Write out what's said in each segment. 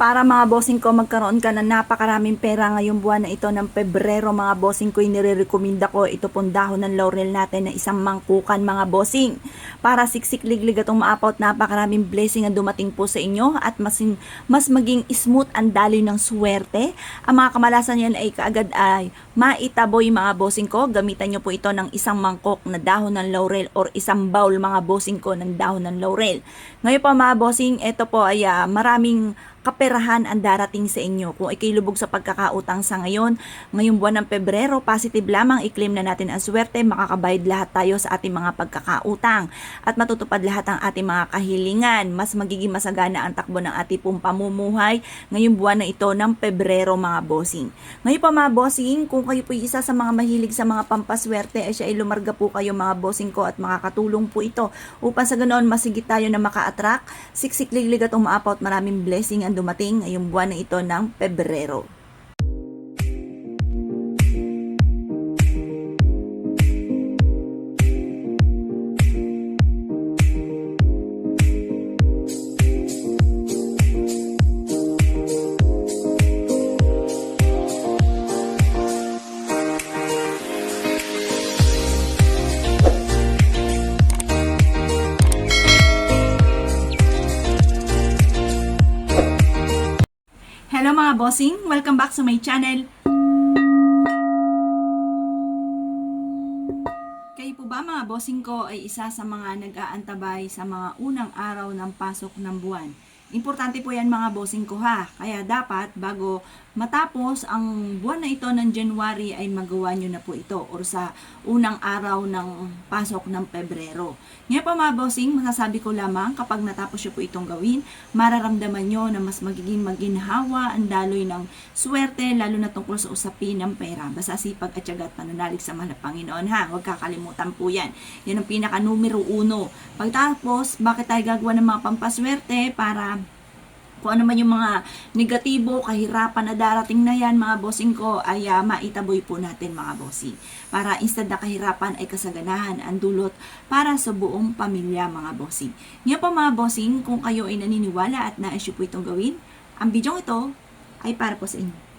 Para mga bossing ko magkaroon ka ng napakaraming pera ngayong buwan na ito ng Pebrero mga bossing ko inirekomenda ko ito pong dahon ng laurel natin na isang mangkukan mga bossing. Para siksik liglig atong maapaw at napakaraming blessing ang dumating po sa inyo at mas, mas maging smooth ang daloy ng swerte. Ang mga kamalasan yan ay kaagad ay maitaboy mga bossing ko. Gamitan nyo po ito ng isang mangkok na dahon ng laurel or isang bowl mga bossing ko ng dahon ng laurel. Ngayon po mga bossing, ito po ay ah, maraming kaperahan ang darating sa inyo. Kung ikay lubog sa pagkakautang sa ngayon, ngayong buwan ng Pebrero, positive lamang i-claim na natin ang swerte, makakabayad lahat tayo sa ating mga pagkakautang at matutupad lahat ang ating mga kahilingan. Mas magiging masagana ang takbo ng ating pong pamumuhay ngayong buwan na ito ng Pebrero mga bossing. Ngayon pa mga bossing, kung kayo po isa sa mga mahilig sa mga pampaswerte, ay siya ay lumarga po kayo mga bossing ko at makakatulong po ito upang sa ganoon masigit tayo na maka-attract, siksik-liglig at umaapaw at maraming blessing ang dumating ngayong buwan na ito ng Pebrero. Bossing! Welcome back sa my channel. Kayo po ba mga bossing ko ay isa sa mga nag-aantabay sa mga unang araw ng pasok ng buwan? Importante po yan mga bossing ko ha. Kaya dapat bago matapos ang buwan na ito ng January ay magawa nyo na po ito or sa unang araw ng pasok ng Pebrero. Ngayon po mga bossing, masasabi ko lamang kapag natapos nyo po itong gawin, mararamdaman nyo na mas magiging maginhawa ang daloy ng swerte lalo na tungkol sa usapin ng pera. Basta sipag at tiyaga at pananalig sa mahal Panginoon ha. Huwag kakalimutan po yan. Yan ang pinaka numero uno. Pagtapos, bakit tayo gagawa ng mga pampaswerte para kung ano man yung mga negatibo, kahirapan na darating na yan, mga bossing ko, ay uh, maitaboy po natin mga bossing. Para instead na kahirapan ay kasaganahan ang dulot para sa buong pamilya mga bossing. Ngayon po mga bossing, kung kayo ay naniniwala at na-issue po itong gawin, ang video ito ay para po sa inyo.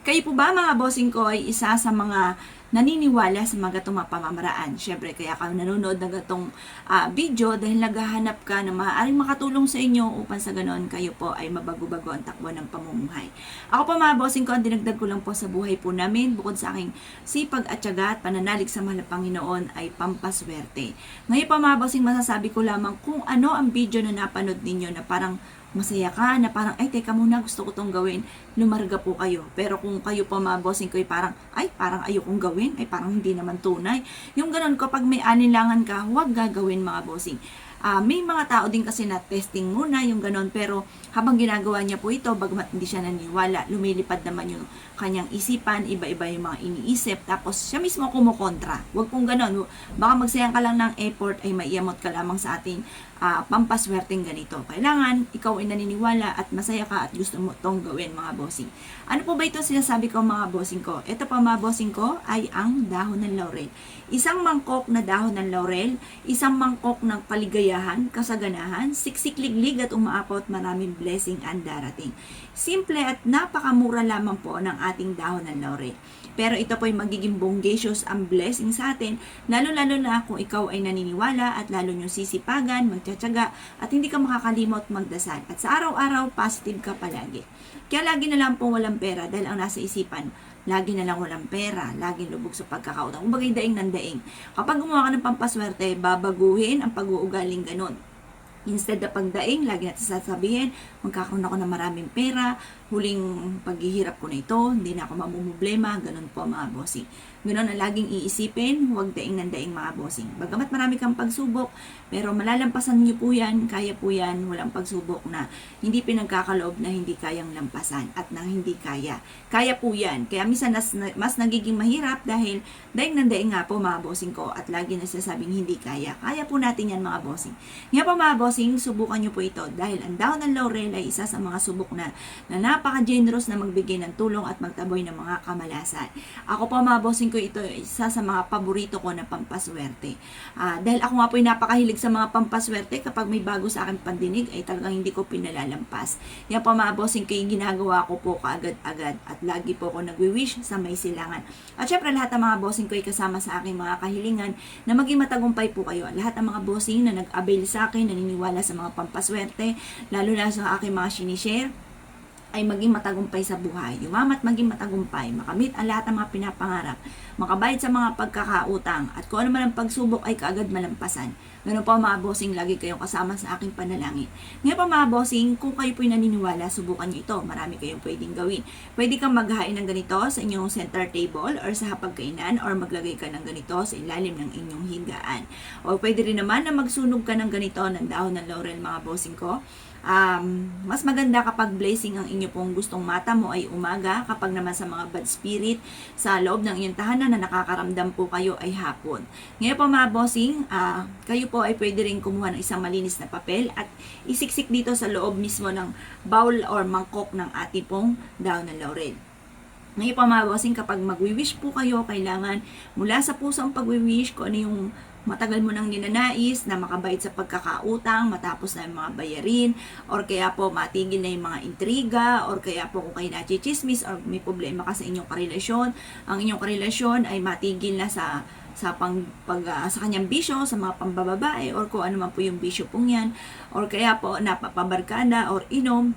Kayo po ba mga bossing ko ay isa sa mga naniniwala sa mga gatong pamamaraan. Siyempre, kaya ka nanonood ng gatong ah, video dahil naghahanap ka na maaaring makatulong sa inyo upang sa ganon kayo po ay mabago-bago ang takbo ng pamumuhay. Ako po mga bossing ko, ang dinagdag ko lang po sa buhay po namin bukod sa aking sipag at tiyaga at pananalig sa mahal Panginoon ay pampaswerte. Ngayon po mga bossing, masasabi ko lamang kung ano ang video na napanood ninyo na parang masaya ka na parang, ay, teka muna, gusto ko tong gawin, lumarga po kayo. Pero kung kayo po mga bossing ko ay parang, ay, parang ayokong gawin, ay parang hindi naman tunay. Yung ganun, kapag may anilangan ka, huwag gagawin mga bossing. Ah, may mga tao din kasi na testing muna yung ganon pero habang ginagawa niya po ito bagamat hindi siya naniwala lumilipad naman yung kanyang isipan iba-iba yung mga iniisip tapos siya mismo kumukontra wag pong ganon baka magsayang ka lang ng effort ay maiamot ka lamang sa ating ah, pampaswerteng ganito kailangan ikaw ay naniniwala at masaya ka at gusto mo tong gawin mga bossing ano po ba ito sinasabi ko mga bossing ko ito pa mga bossing ko ay ang dahon ng laurel isang mangkok na dahon ng laurel isang mangkok ng kaligayahan, kasaganahan, siksik-liglig at umaapot maraming blessing ang darating. Simple at napakamura lamang po ng ating dahon ng laurel. Pero ito po ay magiging bongacious ang blessing sa atin, lalo-lalo na kung ikaw ay naniniwala at lalo nyo sisipagan, magtsatsaga, at hindi ka makakalimot magdasal. At sa araw-araw, positive ka palagi. Kaya lagi na lang po walang pera dahil ang nasa isipan, lagi na lang walang pera, lagi lubog sa pagkakautang. Kung bagay daing ng daing. Kapag gumawa ka ng pampaswerte, babaguhin ang pag-uugaling ganun. Instead na pagdaing, lagi natin sasabihin, magkakaroon ako ng maraming pera, huling paghihirap ko na ito, hindi na ako mamumblema, ganun po mga bossing. Ganun ang laging iisipin, huwag daing ng daing mga bossing. Bagamat marami kang pagsubok, pero malalampasan niyo po yan, kaya po yan, walang pagsubok na hindi pinagkakaloob na hindi kayang lampasan at na hindi kaya. Kaya po yan. Kaya minsan nas, mas nagiging mahirap dahil daing ng daing nga po mga bossing ko at lagi nasasabing hindi kaya. Kaya po natin yan mga bossing. Nga po mga bossing, subukan niyo po ito dahil ang dahon ng laurel ay isa sa mga subok na, na napaka-generous na magbigay ng tulong at magtaboy ng mga kamalasan. Ako po mga bossing ko ito isa sa mga paborito ko na pampaswerte. Ah, dahil ako nga po ay napakahilig sa mga pampaswerte kapag may bago sa akin pandinig ay talagang hindi ko pinalalampas. Yan po mga bossing ko ginagawa ko po kaagad-agad at lagi po ako nagwi-wish sa may silangan. At syempre lahat ng mga bossing ko ay kasama sa aking mga kahilingan na maging matagumpay po kayo. Lahat ng mga bossing na nag-avail sa akin, naniniwala sa mga pampaswerte, lalo na sa aking mga sinishare, ay maging matagumpay sa buhay. Yumamat maging matagumpay, makamit ang lahat ng mga pinapangarap, makabayad sa mga pagkakautang, at kung ano man ang pagsubok ay kaagad malampasan. Ganun po mga bossing, lagi kayong kasama sa aking panalangin. Ngayon po mga bossing, kung kayo po'y naniniwala, subukan nyo ito. Marami kayong pwedeng gawin. Pwede kang maghain ng ganito sa inyong center table or sa hapagkainan or maglagay ka ng ganito sa ilalim ng inyong higaan. O pwede rin naman na magsunog ka ng ganito ng dahon ng laurel mga bossing ko um, mas maganda kapag blessing ang inyo pong gustong mata mo ay umaga, kapag naman sa mga bad spirit sa loob ng inyong tahanan na nakakaramdam po kayo ay hapon. Ngayon po mga bossing, ah, kayo po ay pwede rin kumuha ng isang malinis na papel at isiksik dito sa loob mismo ng bowl or mangkok ng ating pong daon ng laurel. Ngayon po mga bossing, kapag magwi-wish po kayo, kailangan mula sa puso ang pagwi-wish, kung ano yung matagal mo nang ninanais na makabait sa pagkakautang, matapos na yung mga bayarin, or kaya po matigil na yung mga intriga, or kaya po kung kayo nachichismis, or may problema ka sa inyong karelasyon, ang inyong karelasyon ay matigil na sa sa pang pag ah, sa kanyang bisyo sa mga pambababae or kung ano man po yung bisyo pong yan or kaya po napapabarkada or inom.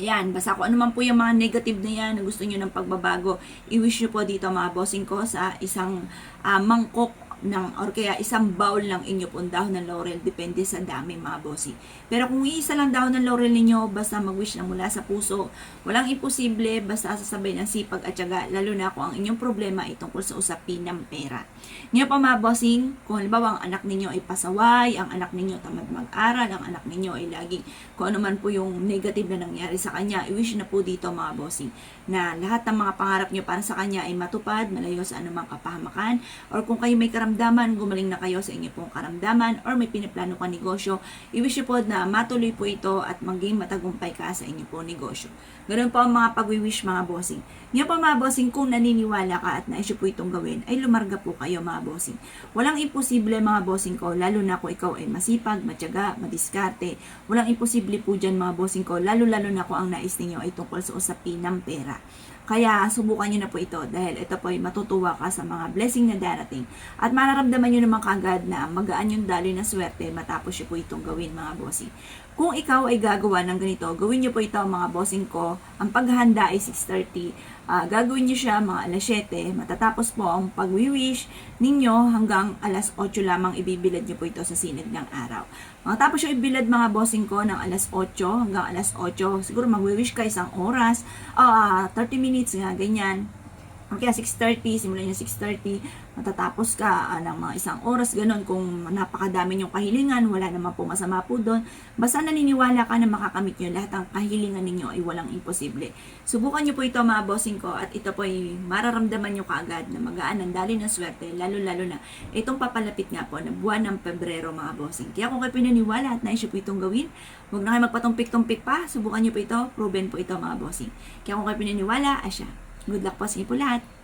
Ayan, basta kung ano man po yung mga negative na yan na gusto nyo ng pagbabago, i-wish nyo po dito mga bossing ko sa isang ah, mangkok ng or kaya isang bowl ng inyo pong dahon ng laurel depende sa dami mga bossing. Pero kung isa lang dahon ng laurel ninyo basta mag-wish na mula sa puso, walang imposible basta sasabay ng sipag at syaga lalo na kung ang inyong problema ay tungkol sa usapin ng pera. Ngayon pa mga bossing, kung halimbawa ang anak ninyo ay pasaway, ang anak ninyo tamad mag-aral, ang anak ninyo ay laging kung ano man po yung negative na nangyari sa kanya, i-wish na po dito mga bossing na lahat ng mga pangarap nyo para sa kanya ay matupad, malayo sa anumang kapahamakan, or kung kayo may karamdaman, gumaling na kayo sa inyo pong karamdaman, or may pinaplano ka negosyo, i-wish po na matuloy po ito at maging matagumpay ka sa inyo pong negosyo. Ganun po ang mga pag-wish mga bossing. Ngayon po mga bossing, kung naniniwala ka at naisyo po itong gawin, ay lumarga po kayo mga bossing. Walang imposible mga bossing ko, lalo na kung ikaw ay masipag, matyaga, madiskarte. Walang imposible po dyan mga bossing ko, lalo-lalo na kung ang nais ninyo ay tungkol sa usapin ng pera. Kaya subukan nyo na po ito dahil ito po ay matutuwa ka sa mga blessing na darating. At mararamdaman nyo naman kagad na magaan yung daloy ng swerte matapos nyo po itong gawin mga bossing. Kung ikaw ay gagawa ng ganito, gawin nyo po ito mga bossing ko. Ang paghahanda ay 6.30. Ah, gagawin nyo siya mga alas 7. Matatapos po ang pag-wish ninyo hanggang alas 8 lamang ibibilad nyo po ito sa sinag ng araw. Matapos yung ibilad mga bossing ko ng alas 8 hanggang alas 8, siguro mag-wish ka isang oras, ah 30 minutes nga, ganyan. Kaya 6.30, simulan nyo 6.30, matatapos ka ah, ng mga isang oras, ganun, kung napakadami yung kahilingan, wala naman po masama po doon. Basta naniniwala ka na makakamit nyo lahat ng kahilingan ninyo ay walang imposible. Subukan nyo po ito mga bossing ko at ito po ay mararamdaman nyo kaagad na magaan ang dali ng swerte, lalo-lalo na itong papalapit nga po na buwan ng Pebrero mga bossing. Kaya kung kayo pinaniwala at naisyo po itong gawin, huwag na kayo magpatumpik-tumpik pa, subukan nyo po ito, proven po ito mga bossing. Kaya kung kayo pinaniwala, asya. Good luck po sa inyo po lahat.